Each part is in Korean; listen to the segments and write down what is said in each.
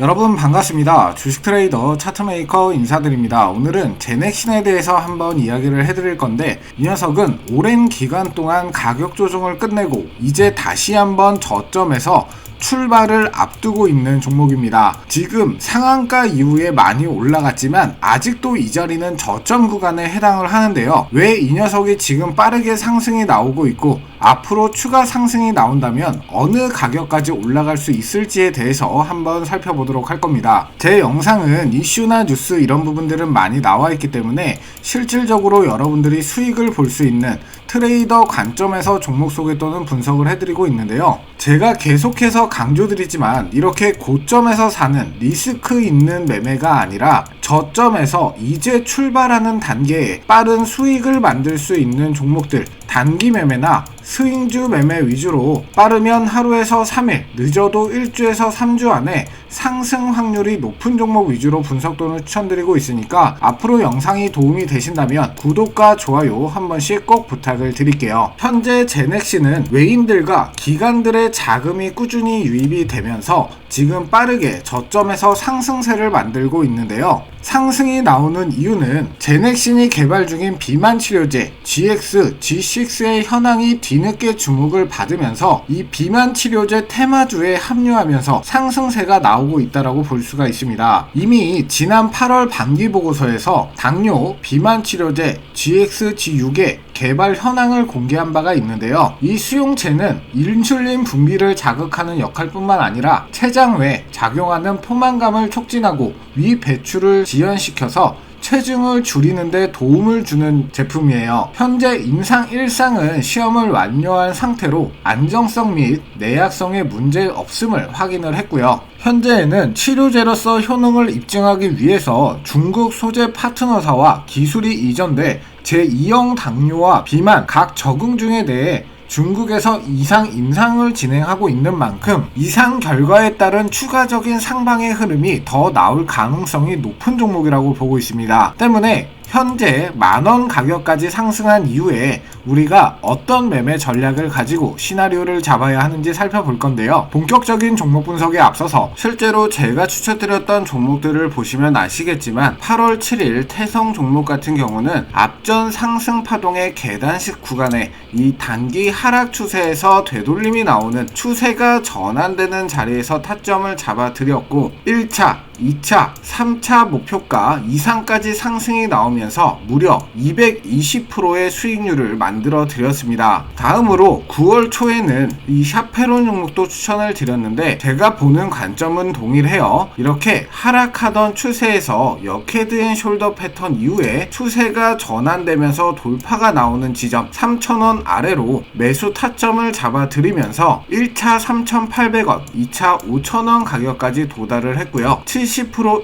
여러분 반갑습니다. 주식 트레이더 차트메이커 인사드립니다. 오늘은 제넥신에 대해서 한번 이야기를 해드릴 건데 이 녀석은 오랜 기간 동안 가격 조정을 끝내고 이제 다시 한번 저점에서 출발을 앞두고 있는 종목입니다. 지금 상한가 이후에 많이 올라갔지만 아직도 이 자리는 저점 구간에 해당을 하는데요. 왜 이 녀석이 지금 빠르게 상승이 나오고 있고 앞으로 추가 상승이 나온다면 어느 가격까지 올라갈 수 있을지에 대해서 한번 살펴보도록 할 겁니다. 제 영상은 이슈나 뉴스 이런 부분들은 많이 나와 있기 때문에 실질적으로 여러분들이 수익을 볼 수 있는 트레이더 관점에서 종목 소개 또는 분석을 해드리고 있는데요. 제가 계속해서 강조드리지만 이렇게 고점에서 사는 리스크 있는 매매가 아니라 저점에서 이제 출발하는 단계에 빠른 수익을 만들 수 있는 종목들 단기 매매나 스윙주 매매 위주로 빠르면 하루에서 3일, 늦어도 1주에서 3주 안에 상승 확률이 높은 종목 위주로 분석 또는 추천드리고 있으니까 앞으로 영상이 도움이 되신다면 구독과 좋아요 한 번씩 꼭 부탁을 드릴게요. 현재 제넥시는 외인들과 기관들의 자금이 꾸준히 유입이 되면서 지금 빠르게 저점에서 상승세를 만들고 있는데요. 상승이 나오는 이유는 제넥신이 개발 중인 비만 치료제 GX, G6의 현황이 뒤늦게 주목을 받으면서 이 비만 치료제 테마주에 합류하면서 상승세가 나오고 있다라고 볼 수가 있습니다. 이미 지난 8월 반기 보고서에서 당뇨, 비만 치료제 GX, G6의 개발 현황을 공개한 바가 있는데요. 이 수용체는 인슐린 분비를 자극하는 역할뿐만 아니라 췌장 외 작용하는 포만감을 촉진하고 위 배출을 지연시켜서 체중을 줄이는데 도움을 주는 제품이에요. 현재 임상 1상은 시험을 완료한 상태로 안정성 및 내약성에 문제 없음을 확인을 했고요. 현재에는 치료제로서 효능을 입증하기 위해서 중국 소재 파트너사와 기술이 이전돼 제2형 당뇨와 비만 각 적응 중에 대해 중국에서 이상 임상을 진행하고 있는 만큼 이상 결과에 따른 추가적인 상방의 흐름이 더 나올 가능성이 높은 종목이라고 보고 있습니다. 때문에 현재 만원 가격까지 상승한 이후에 우리가 어떤 매매 전략을 가지고 시나리오를 잡아야 하는지 살펴볼 건데요. 본격적인 종목 분석에 앞서서 실제로 제가 추천드렸던 종목들을 보시면 아시겠지만 8월 7일 태성 종목 같은 경우는 앞전 상승 파동의 계단식 구간에 이 단기 하락 추세에서 되돌림이 나오는 추세가 전환되는 자리에서 타점을 잡아드렸고 1차 2차, 3차 목표가 이상까지 상승이 나오면서 무려 220%의 수익률을 만들어 드렸습니다. 다음으로 9월 초에는 이 샤페론 종목도 추천을 드렸는데 제가 보는 관점은 동일해요. 이렇게 하락하던 추세에서 역헤드 앤 숄더 패턴 이후에 추세가 전환되면서 돌파가 나오는 지점 3,000원 아래로 매수 타점을 잡아 드리면서 1차 3,800원, 2차 5,000원 가격까지 도달을 했고요. 70%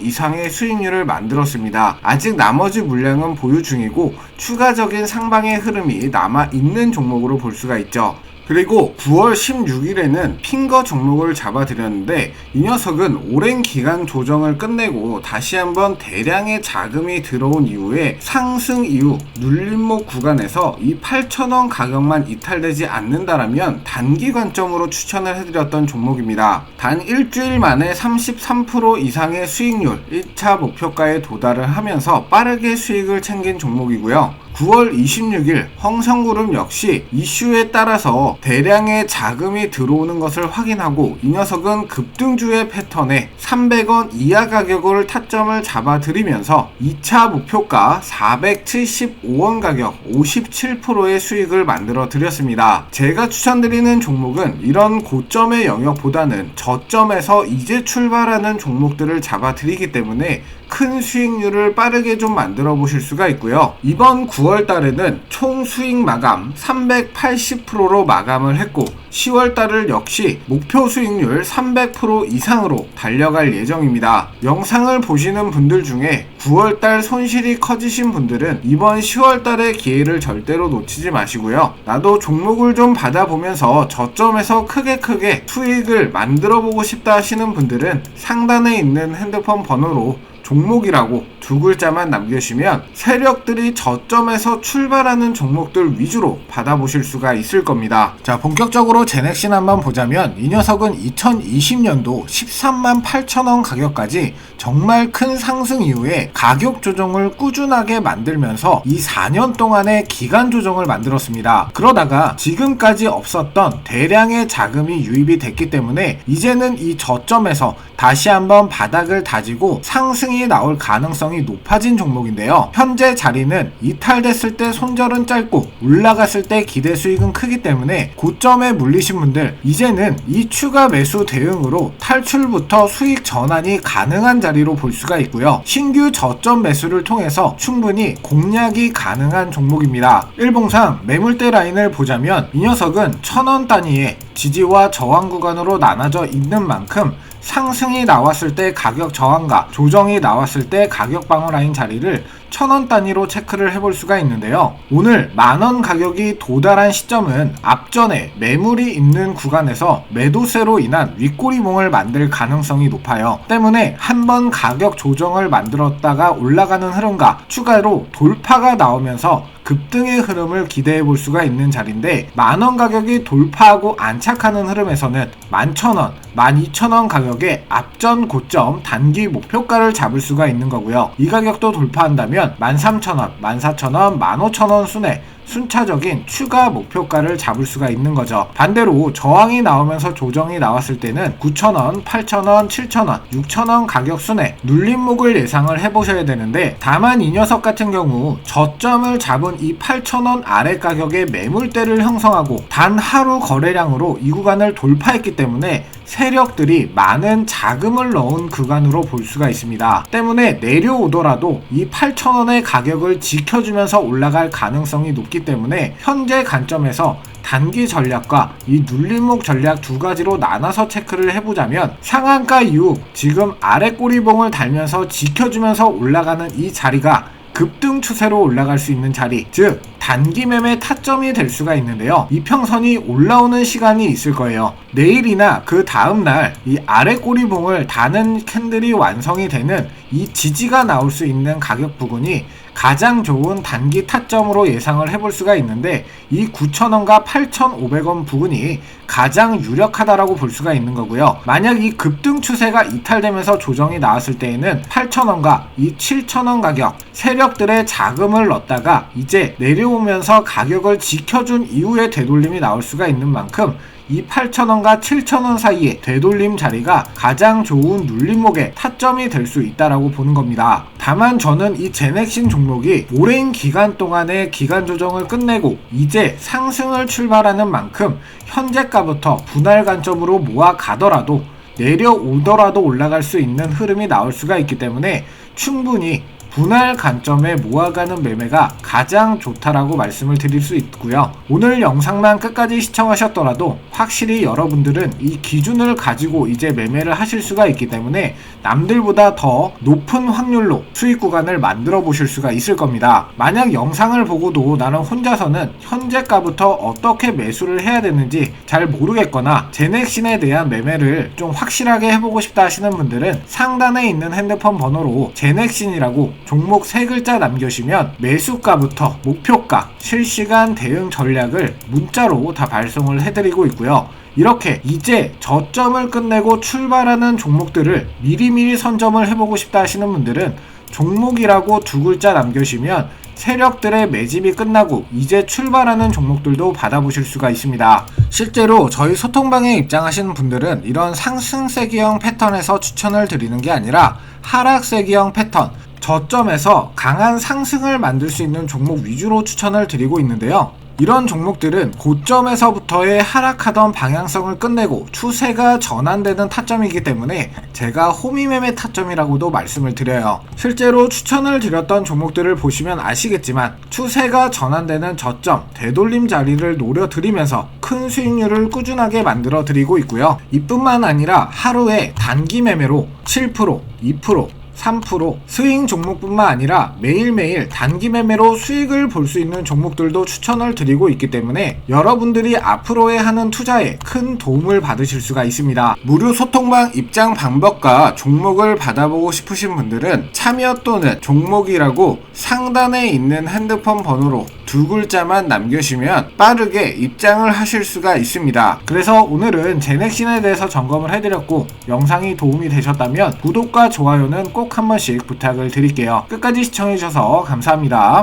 이상의 수익률을 만들었습니다. 아직 나머지 물량은 보유 중이고 추가적인 상방의 흐름이 남아 있는 종목으로 볼 수가 있죠. 그리고 9월 16일에는 핑거 종목을 잡아드렸는데 이 녀석은 오랜 기간 조정을 끝내고 다시 한번 대량의 자금이 들어온 이후에 상승 이후 눌림목 구간에서 이 8,000원 가격만 이탈되지 않는다라면 단기 관점으로 추천을 해드렸던 종목입니다. 단 일주일 만에 33% 이상의 수익률 1차 목표가에 도달을 하면서 빠르게 수익을 챙긴 종목이고요. 9월 26일 황성그룹 역시 이슈에 따라서 대량의 자금이 들어오는 것을 확인하고 이 녀석은 급등주의 패 턴에 300원 이하 가격을 타점을 잡아들이면서 2차 목표가 475원 가격 57%의 수익을 만들어 드렸습니다. 제가 추천드리는 종목은 이런 고점의 영역보다는 저점에서 이제 출발하는 종목들을 잡아드리기 때문에 큰 수익률을 빠르게 좀 만들어 보실 수가 있고요. 이번 9월 달에는 총 수익 마감 380%로 마감을 했고 10월 달을 역시 목표 수익률 300% 이상으로 달려갈 예정입니다. 영상을 보시는 분들 중에 9월 달 손실이 커지신 분들은 이번 10월 달의 기회를 절대로 놓치지 마시고요. 나도 종목을 좀 받아보면서 저점에서 크게 크게 수익을 만들어 보고 싶다 하시는 분들은 상단에 있는 핸드폰 번호로 종목이라고 두 글자만 남겨주시면 세력들이 저점에서 출발하는 종목들 위주로 받아보실 수가 있을 겁니다. 자, 본격적으로 제넥신 한번 보자면 이 녀석은 2020년도 13만 8천원 가격까지 정말 큰 상승 이후에 가격 조정을 꾸준하게 만들면서 이 4년 동안의 기간 조정을 만들었습니다. 그러다가 지금까지 없었던 대량의 자금이 유입이 됐기 때문에 이제는 이 저점에서 다시 한번 바닥을 다지고 상승 이 나올 가능성이 높아진 종목인데요. 현재 자리는 이탈됐을 때 손절은 짧고 올라갔을 때 기대 수익은 크기 때문에 고점에 물리신 분들 이제는 이 추가 매수 대응으로 탈출부터 수익 전환이 가능한 자리로 볼 수가 있고요. 신규 저점 매수를 통해서 충분히 공략이 가능한 종목입니다. 일봉상 매물대 라인을 보자면 이 녀석은 천원 단위의 지지와 저항 구간으로 나눠져 있는 만큼 상승이 나왔을 때 가격 저항과 조정이 나왔을 때 가격 방어 라인 자리를 천원 단위로 체크를 해볼 수가 있는데요. 오늘 만원 가격이 도달한 시점은 앞전에 매물이 있는 구간에서 매도세로 인한 윗꼬리봉을 만들 가능성이 높아요. 때문에 한 번 가격 조정을 만들었다가 올라가는 흐름과 추가로 돌파가 나오면서 급등의 흐름을 기대해 볼 수가 있는 자리인데 만원 가격이 돌파하고 안착하는 흐름에서는 만천원, 만이천원 가격의 앞전 고점 단기 목표가를 잡을 수가 있는 거고요. 이 가격도 돌파한다면 만삼천원, 만사천원, 만오천원 순에 순차적인 추가 목표가를 잡을 수가 있는 거죠. 반대로 저항이 나오면서 조정이 나왔을 때는 9,000원, 8,000원, 7,000원, 6,000원 가격 순에 눌림목을 예상을 해보셔야 되는데 다만 이 녀석 같은 경우 저점을 잡은 이 8,000원 아래 가격의 매물대를 형성하고 단 하루 거래량으로 이 구간을 돌파했기 때문에 세력들이 많은 자금을 넣은 구간으로 볼 수가 있습니다. 때문에 내려오더라도 이 8,000원의 가격을 지켜주면서 올라갈 가능성이 높기 때문에 현재 관점에서 단기 전략과 이 눌림목 전략 두 가지로 나눠서 체크를 해보자면 상한가 이후 지금 아래 꼬리봉을 달면서 지켜주면서 올라가는 이 자리가 급등 추세로 올라갈 수 있는 자리, 즉 단기 매매 타점이 될 수가 있는데요. 이평선이 올라오는 시간이 있을 거예요. 내일이나 그 다음 날 이 아래 꼬리봉을 다는 캔들이 완성이 되는 이 지지가 나올 수 있는 가격 부분이 가장 좋은 단기 타점으로 예상을 해볼 수가 있는데 이 9,000원과 8,500원 부분이 가장 유력하다라고 볼 수가 있는 거고요. 만약 이 급등 추세가 이탈되면서 조정이 나왔을 때에는 8,000원과 이 7,000원 가격 세력들의 자금을 넣다가 이제 내려오면서 가격을 지켜준 이후에 되돌림이 나올 수가 있는 만큼 이 8,000원과 7,000원 사이의 되돌림 자리가 가장 좋은 눌림목의 타점이 될 수 있다라고 보는 겁니다. 다만 저는 이 제넥신 종목이 오랜 기간 동안의 기간 조정을 끝내고 이제 상승을 출발하는 만큼 현재가부터 분할 관점으로 모아 가더라도 내려오더라도 올라갈 수 있는 흐름이 나올 수가 있기 때문에 충분히 분할 관점에 모아가는 매매가 가장 좋다라고 말씀을 드릴 수 있고요. 오늘 영상만 끝까지 시청하셨더라도 확실히 여러분들은 이 기준을 가지고 이제 매매를 하실 수가 있기 때문에 남들보다 더 높은 확률로 수익 구간을 만들어 보실 수가 있을 겁니다. 만약 영상을 보고도 나는 혼자서는 현재가부터 어떻게 매수를 해야 되는지 잘 모르겠거나 제넥신에 대한 매매를 좀 확실하게 해보고 싶다 하시는 분들은 상단에 있는 핸드폰 번호로 제넥신이라고 종목 세 글자 남겨주시면 매수가부터 목표가, 실시간 대응 전략을 문자로 다 발송을 해드리고 있고요. 이렇게 이제 저점을 끝내고 출발하는 종목들을 미리미리 선점을 해보고 싶다 하시는 분들은 종목이라고 두 글자 남겨주시면 세력들의 매집이 끝나고 이제 출발하는 종목들도 받아보실 수가 있습니다. 실제로 저희 소통방에 입장하시는 분들은 이런 상승세기형 패턴에서 추천을 드리는 게 아니라 하락세기형 패턴, 저점에서 강한 상승을 만들 수 있는 종목 위주로 추천을 드리고 있는데요. 이런 종목들은 고점에서부터의 하락하던 방향성을 끝내고 추세가 전환되는 타점이기 때문에 제가 호미매매 타점이라고도 말씀을 드려요. 실제로 추천을 드렸던 종목들을 보시면 아시겠지만 추세가 전환되는 저점, 되돌림 자리를 노려드리면서 큰 수익률을 꾸준하게 만들어 드리고 있고요. 이뿐만 아니라 하루에 단기 매매로 7%, 2%, 3%, 스윙 종목뿐만 아니라 매일매일 단기 매매로 수익을 볼 수 있는 종목들도 추천을 드리고 있기 때문에 여러분들이 앞으로의 하는 투자에 큰 도움을 받으실 수가 있습니다. 무료 소통방 입장 방법과 종목을 받아보고 싶으신 분들은 참여 또는 종목이라고 상단에 있는 핸드폰 번호로 두 글자만 남겨주시면 빠르게 입장을 하실 수가 있습니다. 그래서 오늘은 제넥신에 대해서 점검을 해드렸고 영상이 도움이 되셨다면 구독과 좋아요는 꼭 한 번씩 부탁을 드릴게요. 끝까지 시청해주셔서 감사합니다.